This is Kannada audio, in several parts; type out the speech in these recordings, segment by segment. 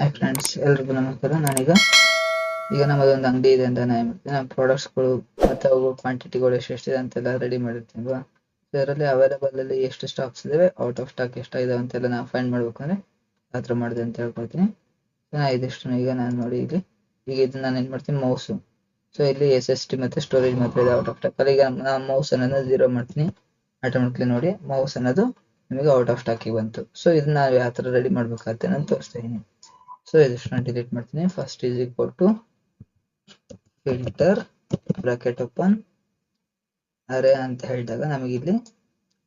ಹಾಯ್ ಫ್ರೆಂಡ್ಸ್ ಎಲ್ರಿಗೂ ನಮಸ್ಕಾರ. ನಾನೀಗ, ಈಗ ನಮ್ಮದೊಂದು ಅಂಗಡಿ ಇದೆ ಅಂತ ನಾನು ನಮ್ಮ ಪ್ರಾಡಕ್ಟ್ಸ್ಗಳು ಮತ್ತು ಅವು ಕ್ವಾಂಟಿಟಿಗಳು ಎಷ್ಟೆಷ್ಟಿದೆ ಅಂತೆಲ್ಲ ರೆಡಿ ಮಾಡಿರ್ತೀನಿ ಅಲ್ವಾ? ಇದರಲ್ಲಿ ಅವೈಲೇಬಲ್ ಅಲ್ಲಿ ಎಷ್ಟು ಸ್ಟಾಕ್ಸ್ ಇದಾವೆ ಔಟ್ ಆಫ್ ಸ್ಟಾಕ್ ಎಷ್ಟಾಗಿದಾವೆ ಅಂತೆಲ್ಲ ನಾವು ಫೈಂಡ್ ಮಾಡ್ಬೇಕಂದ್ರೆ ಆ ಥರ ಮಾಡಿದೆ ಅಂತ ಹೇಳ್ಕೊಳ್ತೀನಿ. ನಾ ಇದಿಷ್ಟು ಈಗ ನಾನು ನೋಡಿ ಇಲ್ಲಿ. ಈಗ ಇದನ್ನ ನಾನು ಏನು ಮಾಡ್ತೀನಿ ಮೌಸು ಸೊ ಇಲ್ಲಿ ಎಸ್ ಎಸ್ ಟಿ ಮತ್ತು ಸ್ಟೋರೇಜ್ ಮಾತ್ರ ಇದೆ ಔಟ್ ಆಫ್ ಸ್ಟಾಕ್ ಅಲ್ಲಿ ಈಗ ನಾನು ಮೌಸ್ ಅನ್ನೋದು ಜೀರೋ ಮಾಡ್ತೀನಿ. ಆಟೋಮೆಟಿಕ್ಲಿ ನೋಡಿ ಮೌಸ್ ಅನ್ನೋದು ನಿಮಗೆ ಔಟ್ ಆಫ್ ಸ್ಟಾಕಿಗೆ ಬಂತು. ಸೊ ಇದನ್ನ ನಾವು ಯಾವ ಥರ ರೆಡಿ ಮಾಡ್ಬೇಕಾಗತ್ತೆ ನಾನು ತೋರಿಸ್ತಾ ಇದೀನಿ. ಸೊ ಇದಿಷ್ಟು ಡಿಲೀಟ್ ಮಾಡ್ತೀನಿ first is equal to filter bracket open ಅರೆ ಅಂತ ಹೇಳಿದಾಗ ನಮಗೆ ಇಲ್ಲಿ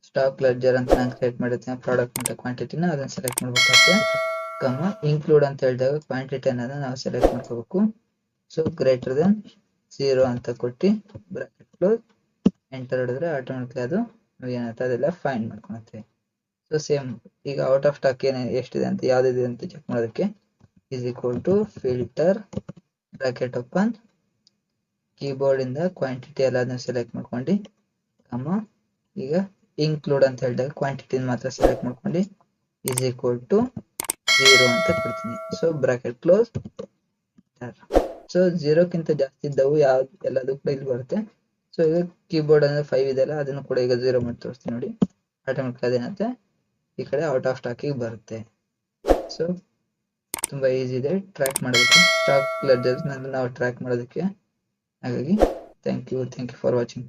ಸ್ಟಾಕ್ ಲೆಡ್ಜರ್ ಅಂತ ನಾನು ಕ್ರಿಯೇಟ್ ಮಾಡಿರ್ತೀನಿ ಪ್ರಾಡಕ್ಟ್ ಅಂತ ಕ್ವಾಂಟಿಟಿನ ಅದನ್ನ ಸೆಲೆಕ್ಟ್ ಮಾಡ್ಬೇಕಾಗುತ್ತೆ ಕಮ ಇನ್ಕ್ಲೂಡ್ ಅಂತ ಹೇಳಿದಾಗ ಕ್ವಾಂಟಿಟಿ ಅನ್ನೋದನ್ನ ನಾವು ಸೆಲೆಕ್ಟ್ ಮಾಡ್ಕೋಬೇಕು. ಸೊ ಗ್ರೇಟರ್ ದೆನ್ ಝೀರೋ ಅಂತ ಕೊಟ್ಟು ಬ್ರಾಕೆಟ್ ಕ್ಲೋಸ್ ಎಂಟರ್ ಹಿಡಿದ್ರೆ ಆಟೋಮೆಟಿಕ್ಲಿ ಅದು ಏನಾಗುತ್ತೆ ಅದೆಲ್ಲ ಫೈಂಡ್ ಮಾಡ್ಕೊಳುತ್ತೆ. ಸೊ ಸೇಮ್ ಈಗ ಔಟ್ ಆಫ್ ಸ್ಟಾಕ್ ಏನೇ ಎಷ್ಟಿದೆ ಅಂತ, ಯಾವ್ದಿದೆ ಅಂತ ಚೆಕ್ ಮಾಡೋದಕ್ಕೆ is equal to filter bracket open. Keyboard ಇಂದ ಕ್ವಾಂಟಿಟಿ ಎಲ್ಲದನ್ನ ಸೆಲೆಕ್ಟ್ ಮಾಡ್ಕೊಂಡು ಅಮ್ಮ ಈಗ ಇನ್ಕ್ಲೂಡ್ ಅಂತ ಹೇಳಿದಾಗ ಕ್ವಾಂಟಿಟಿ ಮಾತ್ರ ಸೆಲೆಕ್ಟ್ ಮಾಡ್ಕೊಂಡು ಇಸ್ ಈಕ್ವಲ್ ಟು ಝೀರೋ ಅಂತ ಕೊಡ್ತೀನಿ. ಸೊ ಬ್ರಾಕೆಟ್ ಕ್ಲೋಸ್ ಸೊ ಝೀರೋಕ್ಕಿಂತ ಜಾಸ್ತಿ ಇದ್ದವು, ಯಾವ್ದು ಎಲ್ಲದೂ ಕೂಡ ಇಲ್ಲಿ ಬರುತ್ತೆ. ಸೊ ಈಗ ಕೀಬೋರ್ಡ್ ಅಂದ್ರೆ ಫೈವ್ ಇದೆಲ್ಲ ಅದನ್ನು ಕೂಡ ಈಗ ಝೀರೋ ಮಾಡಿ ತೋರಿಸ್ತೀನಿ ನೋಡಿ. ಆಟೋಮೆಟಿಕ್ ಅದೇನಂತೆ? ಈ ಕಡೆ ಔಟ್ ಆಫ್ ಸ್ಟಾಕಿಗೆ ಬರುತ್ತೆ. ಸೊ ತುಂಬಾ ಈಸಿ ಇದೆ. ಟ್ರ್ಯಾಕ್ ಮಾಡೋದಕ್ಕೆ ಸ್ಟಾಕ್ ಲೆಡ್ಜರ್ಸ್ ನಾವು ಟ್ರ್ಯಾಕ್ ಮಾಡೋದಕ್ಕೆ. ಹಾಗಾಗಿ thank you thank you for watching